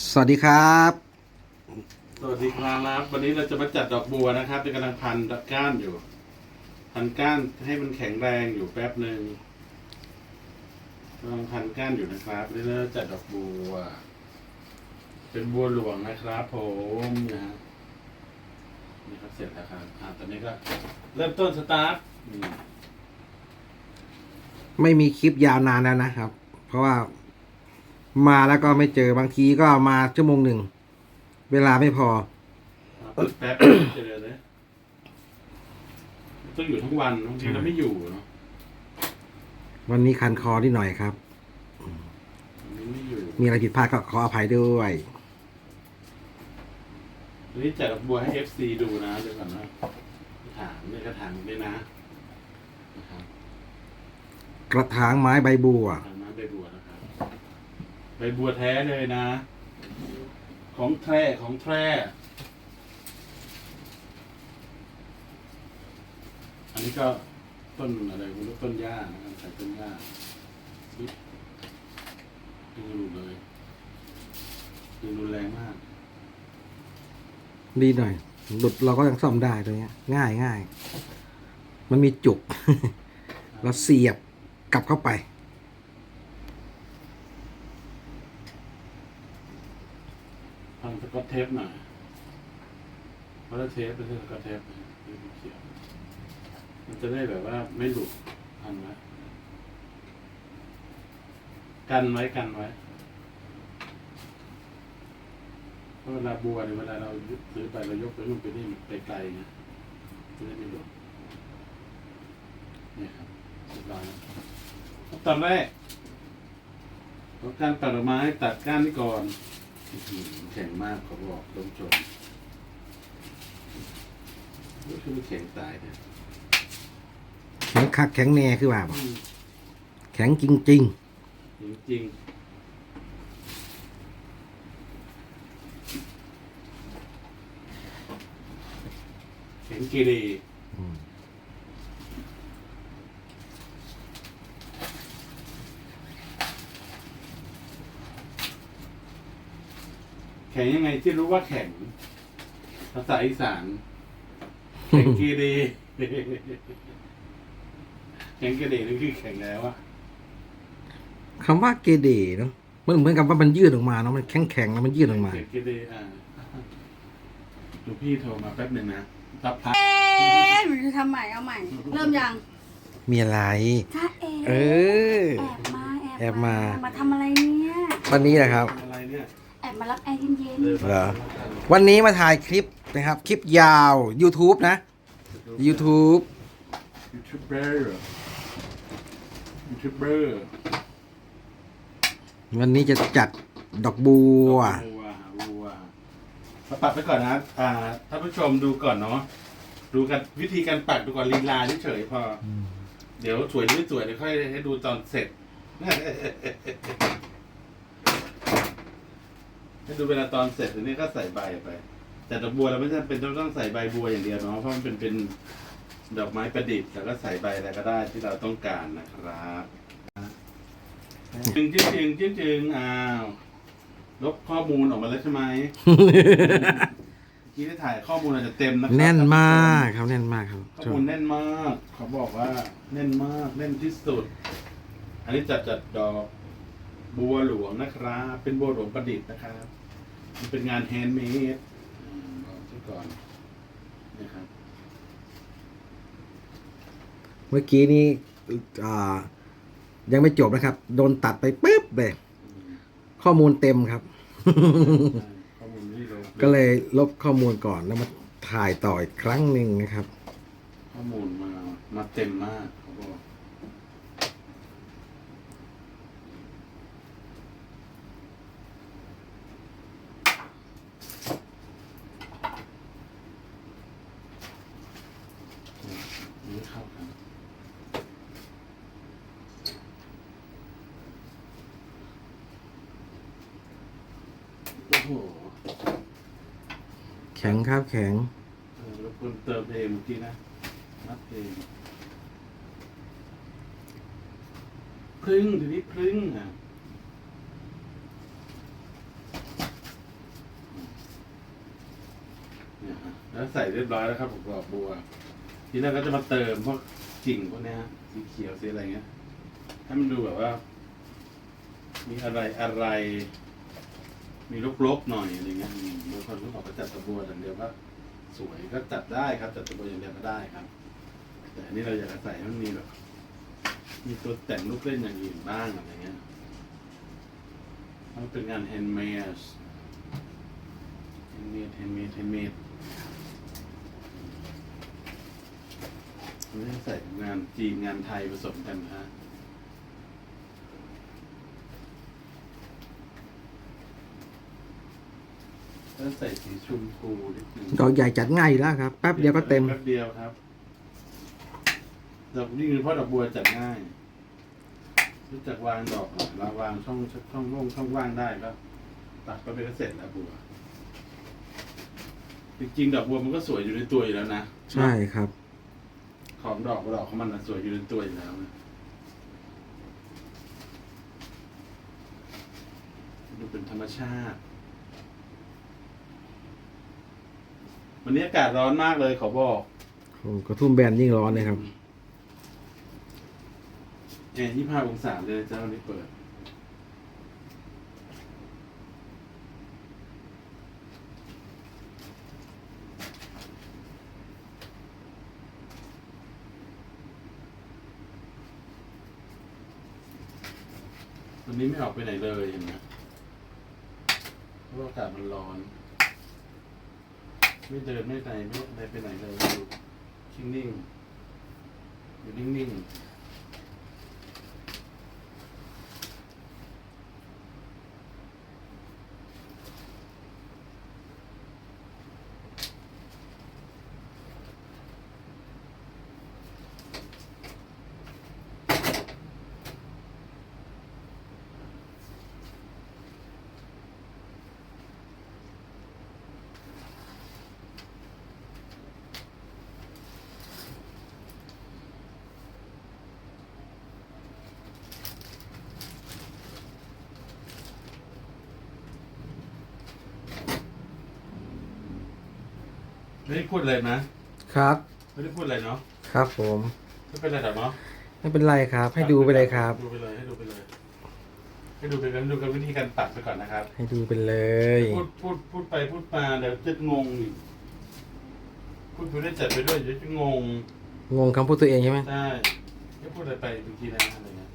สวัสดีครับ สวัสดีครับ วันนี้เราจะมาจัดดอกบัวนะครับเป็นกำลังพันก้านอยู่ พันก้านให้มันแข็งแรงอยู่แป๊บหนึ่งกำลังพันก้านอยู่นะครับวันนี้เราจัดดอกบัว เป็นบัวหลวงนะครับผมนะฮะนี่ครับเสร็จแล้วครับอ่าตอนนี้ก็ เริ่มต้นสตาร์ทนี่ไม่มีคลิปยาวนานแล้วนะครับ เพราะว่า มาแล้วก็ไม่เจอบางทีก็มาชั่วโมงหนึ่ง เวลาไม่พออ่าแป๊บเจอเลยต้องอยู่ทั้งวันบางทีเราไม่อยู่เนาะวันนี้คันคอนิดหน่อยครับ วันนี้ไม่อยู่มีอะไรผิดพลาดก็ขออภัยด้วย วันนี้จัดดอกบัวให้เอฟซีดูนะเดี๋ยวก่อนนะถามในกระถางด้วยนะนะครับกระถางไม้ใบบัวทางน้ำใบบัวนะครับใบบัวแท้เลยนะ ของแท้ของแท้อันนี้ก็ต้นอะไรคุณต้นหญ้านะครับใส่ต้นหญ้าปึ๊บดูดูเลยดูรุนแรงมาก ดีหน่อยหลุดเราก็ยังซ่อมได้ตัวเนี้ย ง่ายง่ายมันมีจุก เราเสียบกลับเข้าไป ทำสกอต เทปหน่อยเพราะถ้าเทปเป็นสกอตเทปนะไม่เขียวมันจะได้แบบว่าไม่หลุดทันไว้กันไว้กันไว้เพราะเวลาบัวเนี่ยเวลาเราซื้อไปเรายกไปนู่นไปนี่ไปไกลไงจะได้ไม่หลุดนี่ครับเรียอยแล้วขั้นตอนแรกของการตัดดอกไม้ตัดก้านนี่ก่อน แข็งมากเขาบอกลมชมรู้สึกว่าแข็งตายเนี่ยแข็งคักแข็งแน่คือว่าบ่อืมแข็งจริง จริงจริงแข็งกีรี ๆอืม แข็งยังไงที่รู้ว่าแข็ง ภาษาอีสานแข็งกีรีแข็งกีรีนั่นคือแข็งแล้วอะคำว่าเกเดเนาะมันเหมือนกับว่ามันยืดออกมาเนาะมันแข็งแข็งๆแล้วมันยืดออกมาเด็กก็ได้อ่าหลวงพี่โทรมาแป๊บหนึ่งนะรับพักเอ๊ะหนูจะทำใหม่เอาใหม่ เริ่มยังมีอะไร จ้าเอ๋เออ แอบมาแอบมา มาทำอะไรเนี่ยวันนี้นะครับ อะไรเนี่ยแอบ มารับแอร์เย็นเหรอวันนี้มาถ่ายคลิปนะครับ คลิปยาว YouTube นะ YouTube ยูทูบเบอร์ยูทูบเบอร์วันนี้จะจัดดอกบัว วัววัวมาปักไปก่อนนะอ่าท่านผู้ชมดูก่อนเนาะดูกันวิธีการปักดูก่อนลีลาเฉยๆพออเดี๋ยวสวยหรือไม่สวยเดี๋ยวค่อยให้ดูตอนเสร็จ ให้ดูเวลาตอนเสร็จทีนี้ก็ใส่ใบไป แต่ดอกบัวเราไม่จำเป็นต้องต้องใส่ใบบัวอย่างเดียวเนาะเพราะมันเป็นเป็นดอกไม้ประดิษฐ์แล้วก็ใส่ใบอะไรก็ได้ที่เราต้องการนะครับจึงจึงจึงจึงจึงอ้าวลบข้อมูลออกมาแล้วใช่ไหมเมื่อกี้ได้ถ่ายข้อมูลอาจจะเต็มนะครับแน่นมากครับแน่นมากครับข้อมูลแน่นมาก เขาบอกว่า แน่นมากแน่นที่สุด อันนี้จัดจัดดอกบัวหลวงนะครับ เป็นบัวหลวงประดิษฐ์นะครับ มันเป็นงานแฮนด์เมดอืมบอกซะก่อนนะครับเมื่อกี้นี้อ่ายังไม่จบนะครับ โดนตัดไปปุ๊บเลยอืมข้อมูลเต็มครับ ข้อมูลนี่เราก็เลยลบข้อมูลก่อนแล้วมาถ่ายต่ออีกครั้งหนึ่งนะครับ ข้อมูลมา มาเต็มมากเขาบอก นี้เข้าครับโอ้โหแข็งครับแข็งเราควรเติมเองเมื่อกี้นะนับเองพรึ่งเดี๋ยวนี้พรึ่งอะนะแล้วใส่เรียบร้อยแล้วครับผมดอบบัว ทีแรกก็จะมาเติมพวกกิ่งพวกเนี้ยฮะสีเขียวสีอะไรเงี้ยให้มันดูแบบว่า มีอะไรอะไร มีรกๆหน่อยอะไรเงี้ยบางคนก็บอกว่าจัดตะบัวอย่างเดียวก็สวยก็จัดได้ครับ จัดตะบัวอย่างเดียวก็ได้ครับ แต่อันนี้เราอยากจะใส่ให้มันมีแบบมีตัวแต่งลูกเล่นอย่างอื่นบ้างอะไรเงี้ยมันเป็นงานแฮนด์เมดแฮนด์เมดแฮนด์เมดแฮนด์เมด ไม่ได้ใส่งานจีนงานไทยผสมกันนะฮะแล้วใส่สีชมพูนิดนึงดอกใหญ่จัดง่ายอยู่แล้วครับ แป๊บเดียวก็เต็ม แป๊บเดียวครับ ดอกนี่คือเพราะดอกบัวจัดง่ายรู้จักวางดอกหน่อยเราวางช่องช่องโล่งช่องว่างได้ก็ตัดก็เป็นก็เสร็จแล้วบัว จริงๆดอกบัวมันก็สวยอยู่ในตัวอยู่แล้วนะ ใช่ครับ ของดอกดอกของมันน่ะสวยอยู่ในตัวอยู่แล้วนะดูเป็นธรรมชาติ วันนี้อากาศร้อนมากเลยขอบอกโอ้กระทุ่มแบนยิ่งร้อนเลยครับ แอร์ยี่ห้าองศาเลยเจ้าวันนี้เปิด วันนี้ไม่ออกไปไหนเลยเห็นไหมเพราะอากาศมันร้อน ไม่เดินไม่ไหนไม่ไปไหนเลยอยู่นิ่งๆอยู่นิ่งๆ ไม่ได้พูดอะไรนะครับ ไม่ได้พูดอะไรเนาะครับผม ไม่เป็นไรหรอกเนาะไม่เป็นไรครับ ให้ดูไปเลยครับ ดูไปเลยให้ดูไปเลยให้ดูไปกันดูกันวิธีการตัดไปก่อนนะครับ ให้ดูไปเลย พูดพูดพูดไปพูดมาเดี๋ยวจะงงอีกพูดไปได้จัดไปด้วยเดี๋ยวจะงงงงคำพูดตัวเองใช่ไหมใช่ไม่พูดอะไรไปบางทีนะอะไรเงี้ย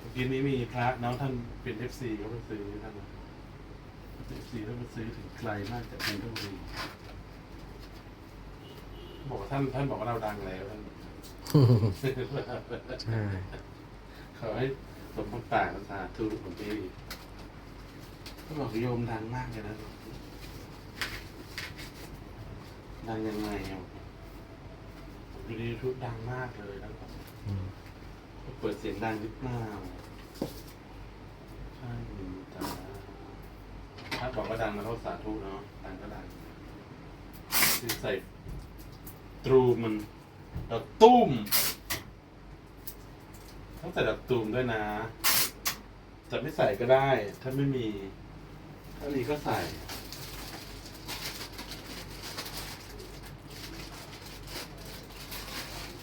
เมื่อ กี้นี้มีพระน้องท่านเป็นเอฟซีเขาไปซื้อท่านเอฟซีเขาไปซื้อถึงไกลมากจากนนทบุรีบอกว่าท่านท่านบอกว่าเราดังแล้วท่านใช่ขอให้สมบูรณ์ปากสาธุผมพี่เขาบอกโยมดังมากเลยนะดังยังไงอะอยู่ในยูทูบดังมากเลยแล้วก็อืมเปิดเสียงดังนิดมากใช่จ้า ถ้าบอกว่าดังแล้วเขาสาธุเนาะดังก็ดังคือใส่ตรูมันดอกตุ้มต้องใส่ดอกตูมด้วยนะ จะไม่ใส่ก็ได้ ถ้าไม่มี ถ้ามีก็ใส่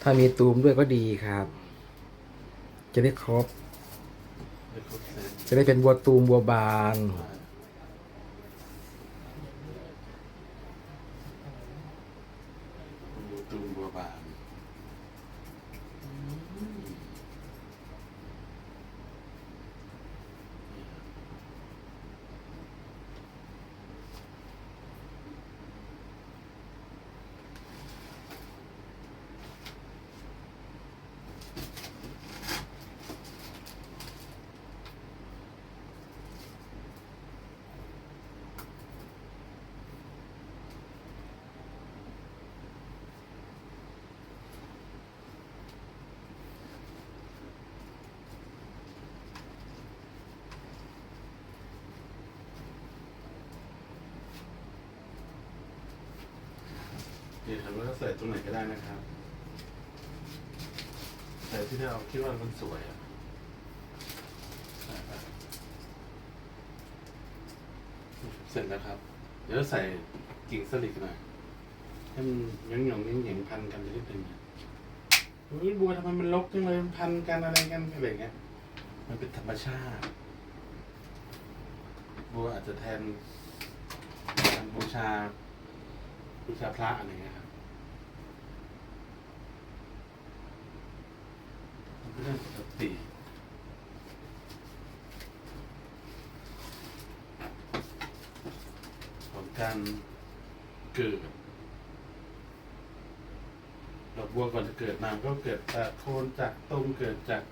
ถ้ามีตูมด้วยก็ดีครับ จะได้ครบ จะได้เป็นบัวตูมบัวบานดูตูมบัวบาน นี่ครับแวก็ใส่ตรงไหนก็ได้นะครับ ใส่ที่เราคิดว่ามันสวยอะเสร็จแล้วครับ เดี๋ยวใส่กิ่งสลิดหน่อยให้มันหย่องๆเหย่งพันกันนิดนึงอุ้ยบัวทำไมมันลกจังเลยมันพันกันอะไรกันอะไรเงี้ย มันเป็นธรรมชาติ บัวอาจจะแทนบูชา บูชาพระอะไรเงี้ยครับมันเป็นเรื่องปกติของการเกิดดอกบัวก่อนจะเกิดมาก็เกิดจากโคนจากต้มเกิดจาก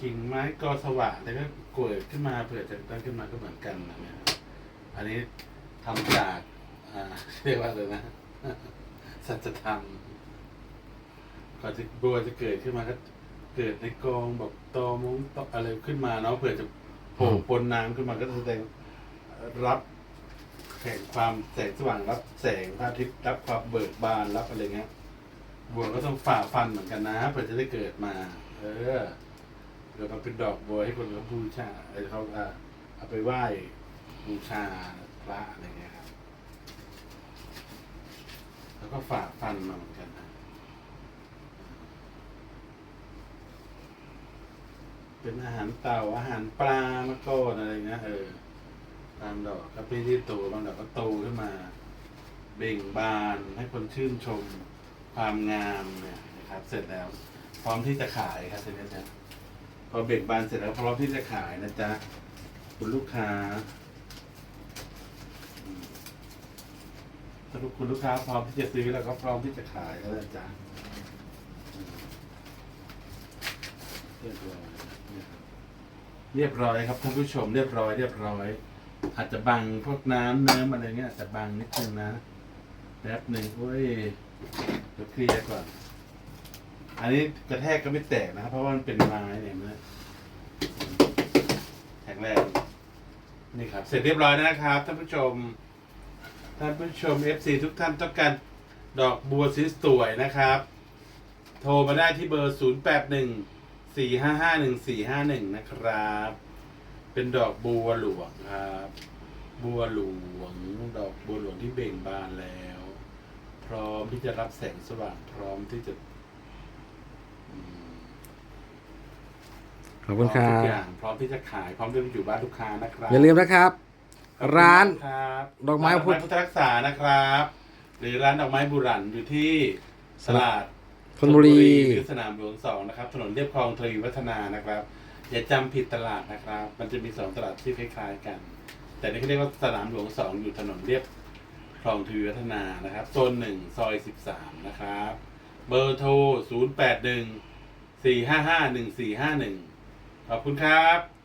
กิ่งไม้กอสว่างแล้วก็เกิดขึ้นมาเผื่อจากนั้นขึ้นมาก็เหมือนกันนะครับอันนี้ทำจาก เรียกว่าอะไรนะ สัจธรรมก่อนจะบัวจะเกิดขึ้นมาก็เกิดในกองแบบตอมุ้งตออะไรขึ้นมาเนาะเผื่อจะโผล่ปนน้ำขึ้นมาก็แสดงรับแสงความแสงสว่างรับแสงพระอาทิตย์รับความเบิกบานรับอะไรเงี้ยบัวก็ต้องฝ่าฟันเหมือนกันนะเพื่อจะได้เกิดมา เออเกิดมาเป็นดอกบัวให้คนเขาบูชาไอ้เขาเอาไปไหว้บูชาพระอะไรเงี้ย แล้วก็ฝ่าฟันมาเหมือนกันนะเป็นอาหารเต่าอาหารปลามะก้อนอะไรเงี้ยเออตามดอกก็เป็นที่โตบางดอกก็โตขึ้นมา เบ่งบานให้คนชื่นชมความงามเนี่ยนะครับ เสร็จแล้ว พร้อมที่จะขายครับเสร็จแล้วจ้ะพอเบ่งบานเสร็จแล้วพร้อมที่จะขายนะจ๊ะคุณลูกค้าอืม ถ้าคุณลูกค้าพร้อมที่จะซื้อแล้วก็พร้อมที่จะขายก็แล้วจ้ะเรียบร้อยนะครับเรียบร้อยครับท่านผู้ชมเรียบร้อย เรียบร้อย อาจจะบังพวกน้ำเนื้ออะไรเงี้ยอาจจะบังนิดนึงนะแป๊บหนึ่งโอ้ยเดี๋ยวเคลียร์ก่อน อันนี้กระแทกก็ไม่แตกนะครับ เพราะว่ามันเป็นไม้เนี่ยมันแข็งแรงนี่ครับ เสร็จเรียบร้อยแล้วนะครับท่านผู้ชม ท่านผู้ชม FC ทุกท่านต้องการดอกบัวสวยๆนะครับ โทรมาได้ที่เบอร์ 081 455 1451 นะครับ เป็นดอกบัวหลวงครับ บัวหลวง ดอกบัวหลวงที่เบ่งบานแล้ว พร้อมที่จะรับแสงสว่างพร้อมที่จะอืมขอบคุณครัพร้อมทุบกอย่างพร้อมที่จะขายพร้อมที่จะอยู่บ้านลูกค้านะครับ อย่าลืมนะครับขอบคุณ ร้าน ครับดอกไม้ร้านพุทธ พุทธรักษานะครับ หรือร้านดอกไม้บุรันอยู่ที่ตลาดธนบุรีหรือสนามหลวงสองนะครับ ถนนเรียบคลองทวีวัฒนานะครับ อย่าจำผิดตลาดนะครับ มันจะมีสองตลาดที่คล้ายๆกัน แต่นี่เขาเรียกว่าสนามหลวงสองอยู่ถนนเรียบคลองทวีวัฒนานะครับโซนหนึ่งซอยสิบสามนะครับ เบอร์โทรศูนย์แปดหนึ่งสี่ห้าห้าหนึ่งสี่ห้าหนึ่งขอบคุณครับ